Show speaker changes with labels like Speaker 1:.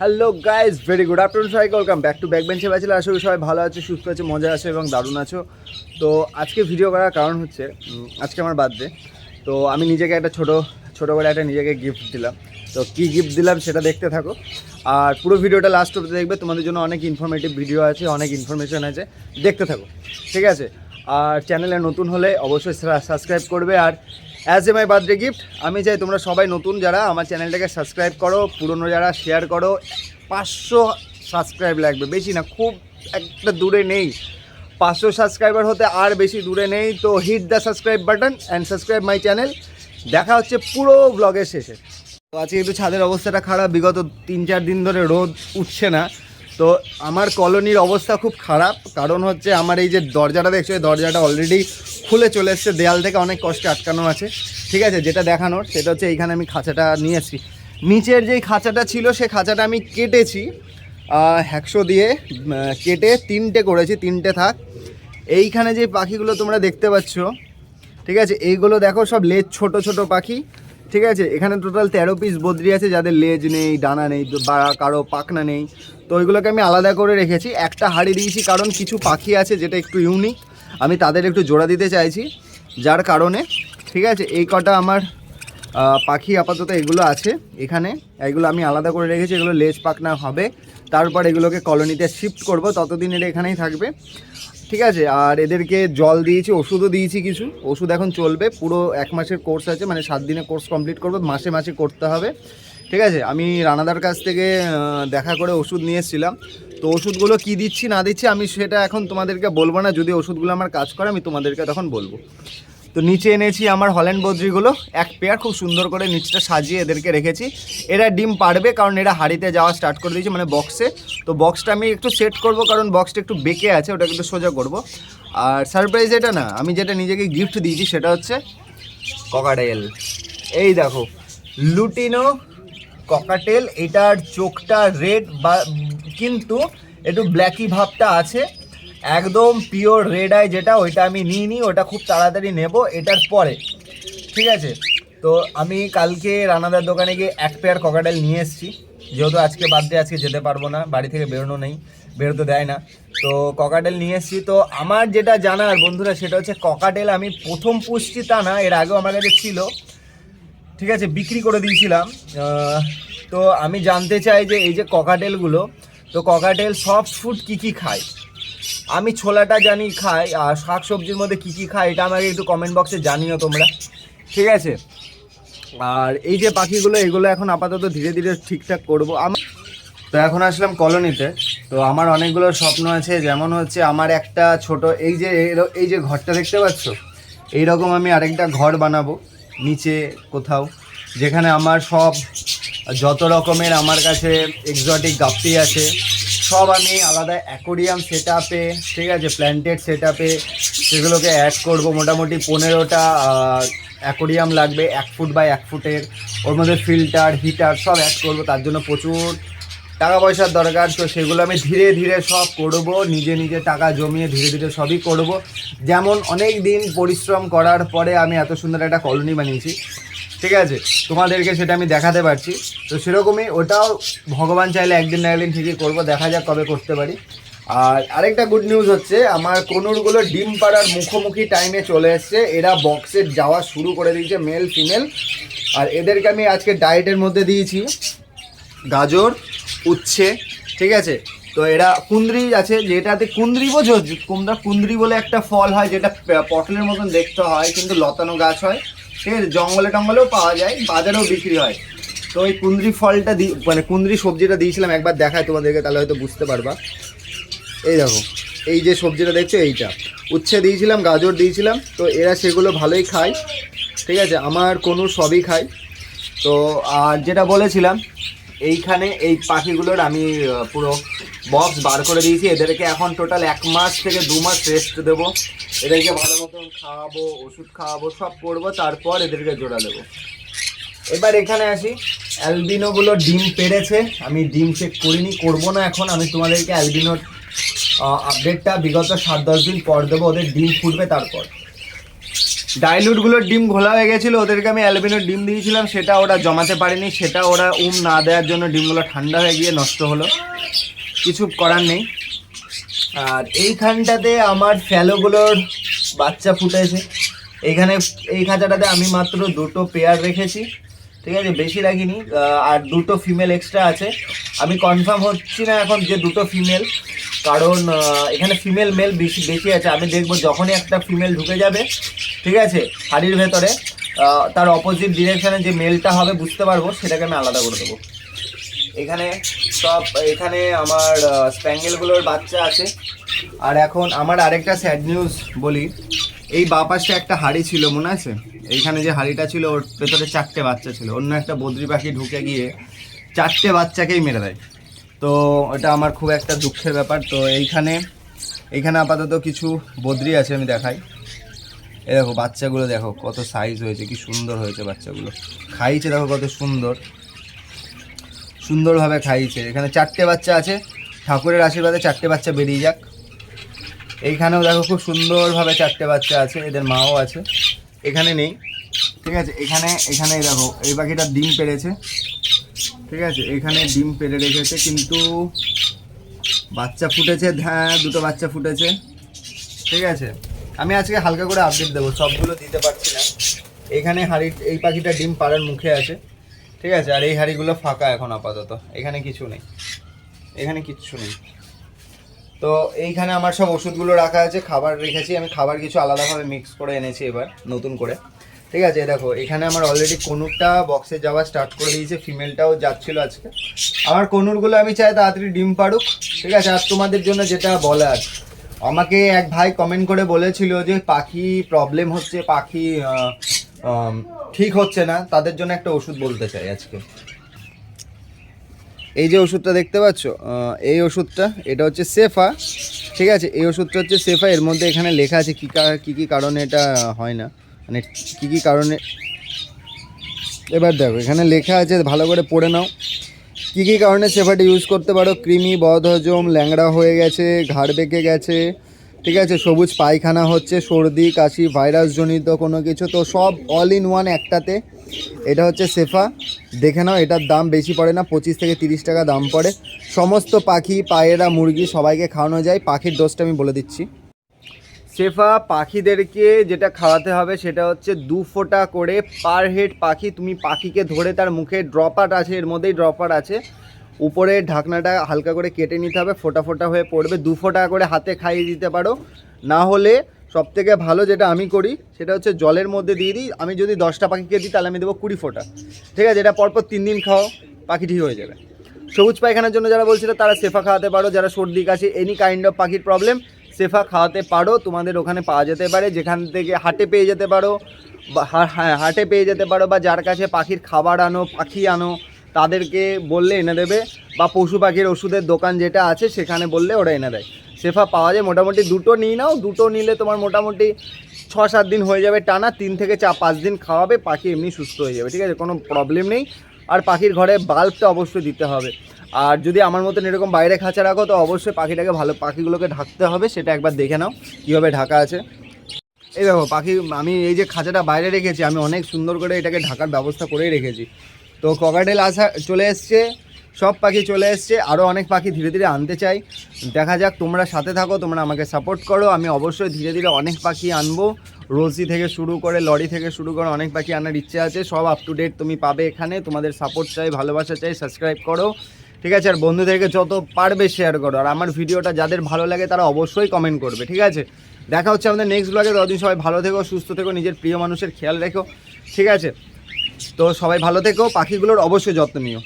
Speaker 1: Hello guys very good afternoon সবাইকে। Welcome back to back বেঞ্চে bachelor. আশা করি সবাই ভালো আছে, সুস্থ আছে মজা আছে এবং দারুণ আছো। তো আজকে ভিডিও করার কারণ হচ্ছে আজকে আমার বার্থডে তো আমি নিজেকে একটা ছোটো ছোটো করে একটা নিজেকে গিফট দিলাম। তো কী গিফট দিলাম সেটা দেখতে থাকো। আর পুরো ভিডিওটা লাস্ট অব্দি দেখবে। তোমাদের জন্য অনেক ইনফরমেটিভ ভিডিও আছে, অনেক ইনফরমেশন আছে। দেখতে থাকো। ঠিক আছে? আর চ্যানেলে নতুন হলে অবশ্যই সাবস্ক্রাইব করবে। আর as a my birthday gift আমি চাই তোমরা সবাই নতুন যারা আমার চ্যানেলটাকে সাবস্ক্রাইব করো, পুরনো যারা শেয়ার করো, পাঁচশো সাবস্ক্রাইব লাগবে। বেশি না, খুব একটা দূরে নেই। পাঁচশো সাবস্ক্রাইবার হতে আর বেশি দূরে নেই, তো hit the subscribe button and subscribe my channel দেখা হচ্ছে পুরো ব্লগের শেষে। তো আজকে একটু ছাদের অবস্থাটা খারাপ, বিগত তিন চার দিন ধরে রোদ উঠছে না। তো আমার কলোনির অবস্থা খুব খারাপ, কারণ হচ্ছে আমার এই যে দরজাটা দেখছ, এই দরজাটা অলরেডি খুলে চলে এসছে, দেয়াল থেকে অনেক কষ্টে আটকানো আছে। ঠিক আছে, যেটা দেখানোর, সেটা হচ্ছে এইখানে আমি খাঁচাটা নিয়ে এসেছি। নিচের যেই খাঁচাটা ছিল সেই খাঁচাটা আমি কেটেছি। হ্যাকশো দিয়ে কেটে তিনটে করেছি, তিনটে থাক। এইখানে যে পাখিগুলো তোমরা দেখতে পাচ্ছ, ঠিক আছে, এইগুলো দেখো সব লেজ, ছোট ছোট পাখি। ঠিক আছে, এখানে টোটাল তেরো পিস বদ্রি আছে, যাদের লেজ নেই, ডানা নেই, বা কারও পাখনা নেই। তো ওইগুলোকে আমি আলাদা করে রেখেছি। একটা হাড়ি দিয়েছি, কারণ কিছু পাখি আছে যেটা একটু ইউনিক আমি তাদের একটু জোড়া দিতে চাইছি, যার কারণে, ঠিক আছে, এই কটা আমার পাখি আপাতত এগুলো আছে এখানে, এগুলো আমি আলাদা করে রেখেছি, এগুলো লেজ পাখনা হবে, তারপর এগুলোকে কলোনিতে শিফট করব, ততদিন এটা এখানেই থাকবে। ঠিক আছে, আর এদেরকে জল দিয়েছি, ওষুধও দিয়েছি কিছু, ওষুধ এখন চলবে, পুরো এক মাসের কোর্স আছে মানে সাত দিনের কোর্স কমপ্লিট করব, মাসে মাসে করতে হবে। ঠিক আছে, আমি রানাদার কাছ থেকে দেখা করে ওষুধ নিয়ে এসেছিলাম তো ওষুধগুলো কি দিচ্ছি, না দিচ্ছি, আমি সেটা এখন তোমাদেরকে বলব না। যদি ওষুধগুলো আমার কাজ করে, আমি তোমাদেরকে তখন বলব। তো নিচে এনেছি আমার হল্যান্ড বদ্রিগুলো। এক পেয়ার খুব সুন্দর করে নিচটা সাজিয়ে এদেরকে রেখেছি। এরা ডিম পারবে কারণ এরা হাড়িতে যাওয়া স্টার্ট করে দিয়েছে মানে বক্সে তো বক্সটা আমি একটু সেট করব, কারণ বক্সটা একটু বেঁকে আছে ওটা একটু সোজা করব। আর সারপ্রাইজ এটা না, আমি যেটা নিজেকে গিফট দিয়েছি, সেটা হচ্ছে ককাটেল এই দেখো, লুটিনো ককাটেল এটার চোখটা রেড বা কিন্তু একটু ব্ল্যাকি ভাবটা আছে। একদম পিওর রেড আই যেটা, ওইটা আমি নিই নি ওটা খুব তাড়াতাড়ি নেব, এটার পরে। ঠিক আছে? তো আমি কালকে রানাদার দোকানে গিয়ে এক পেয়ার ককাটেল নিয়ে এসেছি। যেহেতু আজকে বার্থডে আজকে যেতে পারব না, বাড়ি থেকে বেরোনো নেই, বেরোতে দেয় না। তো ককাটেল নিয়ে এসেছি। তো আমার যেটা জানার বন্ধুরা, সেটা হচ্ছে ককাটেল আমি প্রথম পুষছি তা না, এর আগেও আমার কাছে ছিল। ঠিক আছে? বিক্রি করে দিয়েছিলাম। তো আমি জানতে চাই যে এই যে ককাটেলগুলো তো ককাটেল সফট ফুড কী কী খায়? আমি ছোলাটা জানি খাই, আর শাক সবজির মধ্যে কী কী খায়, এটা আমাকে একটু কমেন্ট বক্সে জানিও তোমরা। ঠিক আছে? আর এই যে পাখিগুলো, এগুলো এখন আপাতত ধীরে ধীরে ঠিকঠাক করব। আমার তো এখন আসলাম কলোনিতে। তো আমার অনেকগুলো স্বপ্ন আছে, যেমন হচ্ছে আমার একটা ছোট, এই যে এই যে ঘরটা দেখতে পাচ্ছ? এইরকম আমি আরেকটা ঘর বানাবো, নিচে কোথাও, যেখানে আমার সব যত রকমের আমার কাছে এক্সোটিক গাপ্পি আছে, সব আমি আলাদা অ্যাকোরিয়াম সেট আপে ঠিক আছে প্ল্যান্টেড সেট আপে সেগুলোকে অ্যাড করব। মোটামুটি পনেরোটা অ্যাকোরিয়াম লাগবে, এক ফুট বাই এক ফুটের ওর মধ্যে ফিল্টার হিটার সব অ্যাড করব। তার জন্য প্রচুর টাকা পয়সার দরকার, তো সেগুলো আমি ধীরে ধীরে সব করব। নিজে নিজে টাকা জমিয়ে ধীরে ধীরে সবই করব। যেমন অনেক দিন পরিশ্রম করার পরে আমি এত সুন্দর একটা কলোনি বানিয়েছি। ঠিক আছে? তোমাদেরকে সেটা আমি দেখাতে পারছি। তো সেরকমই ওটাও ভগবান চাইলে একদিন না একদিন ঠিকই করব। দেখা যাক কবে করতে পারি। আর আরেকটা গুড নিউজ হচ্ছে, আমার কনুরগুলো ডিম পাড়ার মুখোমুখি টাইমে চলে এসছে। এরা বক্সে যাওয়া শুরু করে দিয়েছে মেল ফিমেল আর এদেরকে আমি আজকে ডায়েটের মধ্যে দিয়েছি। গাজর, উচ্ছে, ঠিক আছে? তো এরা কুন্দ্রি আছে, যেটাতে কুন্দ্রি বোঝো তোমরা কুন্দ্রি বলে একটা ফল হয়, যেটা পটলের মতন দেখতে হয়, কিন্তু লতানো গাছ হয়। ঠিক আছে? জঙ্গলে টঙ্গলেও পাওয়া যায়, বাজারেও বিক্রি হয়। তো ওই কুন্দ্রি ফলটা দিই মানে কুন্দ্রি সবজিটা দিয়েছিলাম, একবার দেখায় তোমাদেরকে, তাহলে হয়তো বুঝতে পারবা। এই দেখো, এই যে সবজিটা দেখছ, এইটা। উচ্ছে দিয়েছিলাম, গাজর দিয়েছিলাম, তো এরা সেগুলো ভালোই খায়। ঠিক আছে? আমার কোনো সবই খায়। তো আর যেটা বলেছিলাম এইখানে এই পাখিগুলোর আমি পুরো বক্স বার করে দিয়েছি। এদেরকে এখন টোটাল এক মাস থেকে দু মাস রেস্ট দেবো। এদেরকে ভালো মতন খাওয়াবো, ওষুধ খাওয়াবো, সব করব, তারপর এদেরকে জোড়া দেবো। এবার এখানে আসি। অ্যালবিনোগুলো ডিম পেরেছে আমি ডিম চেক করিনি, করব না এখন। আমি তোমাদেরকে অ্যালবিনোর আপডেটটা বিগত সাত দশ দিন পর দেবো। ওদের ডিম ফুটবে তারপর। ডাইলুটগুলোর ডিম ঘোলা হয়ে গেছিল, ওদেরকে আমি অ্যালবিনোর ডিম দিয়েছিলাম, সেটা ওরা জমাতে পারেনি, সেটা ওরা উম না দেওয়ার জন্য ডিমগুলো ঠান্ডা হয়ে গিয়ে নষ্ট হলো। কিছু করার নেই। আর এইখানটাতে আমার ফ্যালোগুলোর বাচ্চা ফুটেছে। এইখানে, এই খাঁচাটাতে আমি মাত্র দুটো পেয়ার রেখেছি, ঠিক আছে? বেশি রাখিনি আর দুটো ফিমেল এক্সট্রা আছে। আমি কনফার্ম হচ্ছি না এখন যে দুটো ফিমেল কারণ এখানে ফিমেল মেল বেশি বেশি আছে। আমি দেখব যখনই একটা ফিমেল ঢুকে যাবে ঠিক আছে? হাড়ির ভেতরে তার অপোজিট ডিরেকশনে যে মেলটা হবে, বুঝতে পারব, সেটাকে আমি আলাদা করে দেবো। এখানে সব, এখানে আমার স্প্যাঙ্গেলগুলোর বাচ্চা আছে। আর এখন আমার আরেকটা স্যাড নিউজ বলি। এই বাপাসটা একটা হাড়ি ছিল, মনে আছে? এইখানে যে হাড়িটা ছিল, ওর ভেতরে চারটে বাচ্চা ছিল। অন্য একটা বদ্রি পাখি ঢুকে গিয়ে চারটে বাচ্চাকেই মেরে দেয়। তো ওটা আমার খুব একটা দুঃখের ব্যাপার। তো এইখানে এইখানে আপাতত কিছু বদ্রি আছে, আমি দেখাই। এ দেখো বাচ্চাগুলো দেখো কত সাইজ হয়েছে, কি সুন্দর হয়েছে বাচ্চাগুলো। খাইছে দেখো কত সুন্দর। সুন্দরভাবে খাইয়েছে এখানে চারটে বাচ্চা আছে, ঠাকুরের আশীর্বাদে চারটে বাচ্চা বেরিয়ে যাক। এইখানেও দেখো খুব সুন্দরভাবে চারটে বাচ্চা আছে, এদের মাও আছে। এখানে নেই, ঠিক আছে? এখানে এখানে দেখো, এই পাখিটা ডিম পেড়েছে, ঠিক আছে? এখানে ডিম পেড়ে রেখেছে, কিন্তু বাচ্চা ফুটেছে হ্যাঁ দুটো বাচ্চা ফুটেছে, ঠিক আছে? আমি আজকে হালকা করে আপডেট দেবো, সবগুলো দিতে পারছি না। এখানে হাড়ি, এই পাখিটা ডিম পাড়ার মুখে আছে, ঠিক আছে? আর এই হাঁড়িগুলো ফাঁকা এখন আপাতত, এখানে কিছু নেই। এখানে কিচ্ছু নেই। তো এইখানে আমার সব ওষুধগুলো রাখা আছে, খাবার রেখেছি, আমি খাবার কিছু আলাদাভাবে মিক্স করে এনেছি এবার, নতুন করে। ঠিক আছে, দেখো, এখানে আমার অলরেডি কনুরটা বক্সে যাওয়া স্টার্ট করে দিয়েছে ফিমেলটাও যাচ্ছিল আজকে। আমার কনুরগুলো আমি চাই তাড়াতাড়ি ডিম পাড়ুক, ঠিক আছে? আর তোমাদের জন্য যেটা বলার আমাকে এক ভাই কমেন্ট করে বলেছিল যে পাখি প্রবলেম হচ্ছে, পাখি ঠিক হচ্ছে না, তাদের জন্য একটা ওষুধ বলতে চাই আজকে। এই যে ওষুধটা দেখতে পাচ্ছ এই ওষুধটা, এটা হচ্ছে সেফা ঠিক আছে? এই ওষুধটা হচ্ছে সেফা এর মধ্যে এখানে লেখা আছে কী কী কী কারণে এটা হয় না মানে কী কী কারণে, এবার দেখো, এখানে লেখা আছে ভালো করে পড়ে নাও। কী কী কারণে সেফাটি ইউজ করতে পারো? কৃমি, বদহজম, ল্যাংড়া হয়ে গেছে, ঘাড় বেঁকে গেছে, ঠিক আছে? সবুজ পায়খানা হচ্ছে, সর্দি, কাশি ভাইরাসজনিত কোনো কিছু। তো সব অল ইন ওয়ান একটাতে। এটা হচ্ছে সেফা দেখে নাও, এটার দাম বেশি পড়ে না, পঁচিশ থেকে তিরিশ টাকা দাম পড়ে। সমস্ত পাখি, পায়রা, মুরগি সবাইকে খাওয়ানো যায়। পাখির ডোজটা আমি বলে দিচ্ছি। সেফা পাখিদেরকে যেটা খাওয়াতে হবে সেটা হচ্ছে দু ফোঁটা করে পার হেড পাখি। তুমি পাখিকে ধরে তার মুখে ড্রপার আছে, এর মধ্যেই ড্রপার আছে। উপরে ঢাকনাটা হালকা করে কেটে নিতে হবে, ফোঁটা ফোঁটা হয়ে পড়বে। দু ফোঁটা করে হাতে খাইয়ে দিতে পারো। না হলে সব থেকে ভালো যেটা আমি করি, সেটা হচ্ছে জলের মধ্যে দিয়ে দিই। আমি যদি দশটা পাখিকে দিই, তাহলে আমি দেবো কুড়ি ফোঁটা। ঠিক আছে, এটা পরপর তিন দিন খাও, পাখি ঠিক হয়ে যাবে। সবুজ পায়খানার জন্য যারা বলছিল তারা সেফা খাওয়াতে পারো। যারা সর্দি কাশি এনি কাইন্ড অফ পাখির প্রবলেম সেফা খাওয়াতে পারো, তোমাদের ওখানে পাওয়া যেতে পারে, যেখান থেকে হাটে পেয়ে যেতে পারো, বা হাটে পেয়ে যেতে পারো, বা যার কাছে পাখির খাবার আনো, পাখি আনো, তাদেরকে বললে এনে দেবে, বা পশু পাখির ওষুধের দোকান যেটা আছে, সেখানে বললে ওরা এনে দেয়। সেফা পাওয়া যায়, মোটামুটি দুটো নিয়ে নাও, দুটো নিলে তোমার মোটামুটি ছ সাত দিন হয়ে যাবে টানা, তিন থেকে চা পাঁচ দিন খাওয়াবে, পাখি এমনি সুস্থ হয়ে যাবে, ঠিক আছে? কোনো প্রবলেম নেই। আর পাখির ঘরে বাল্বটা অবশ্যই দিতে হবে। আর যদি আমার মতন এরকম বাইরে খাঁচা রাখো, তো অবশ্যই পাখিটাকে ভালো, পাখিগুলোকে ঢাকতে হবে, সেটা একবার দেখে নাও, কীভাবে ঢাকা আছে। এই দেখো, পাখি, আমি এই যে খাঁচাটা বাইরে রেখেছি, আমি অনেক সুন্দর করে এটাকে ঢাকার ব্যবস্থা করেই রেখেছি। তো ককাটেল আসা, চলে এসছে, সব পাখি চলে এসছে আরও অনেক পাখি ধীরে ধীরে আনতে চাই। দেখা যাক, তোমরা সাথে থাকো, তোমরা আমাকে সাপোর্ট করো, আমি অবশ্যই ধীরে ধীরে অনেক পাখি আনব। রোজি থেকে শুরু করে, লরি থেকে শুরু করে অনেক পাখি আনার ইচ্ছে আছে, সব আপ টু ডেট তুমি পাবে এখানে, তোমাদের সাপোর্ট চাই, ভালোবাসা চাই সাবস্ক্রাইব করো। ঠিক আছে? আর বন্ধুদেরকে যত পারবে শেয়ার করো। আর আমার ভিডিওটা যাদের ভালো লাগে তারা অবশ্যই কমেন্ট করবে, ঠিক আছে? দেখা হচ্ছে আমাদের নেক্সট ব্লগে ততদিন সবাই ভালো থেকো, সুস্থ থেকো, নিজের প্রিয় মানুষের খেয়াল রেখো, ঠিক আছে? তো সবাই ভালো থেকো, পাখিগুলোর অবশ্যই যত্ন নিও।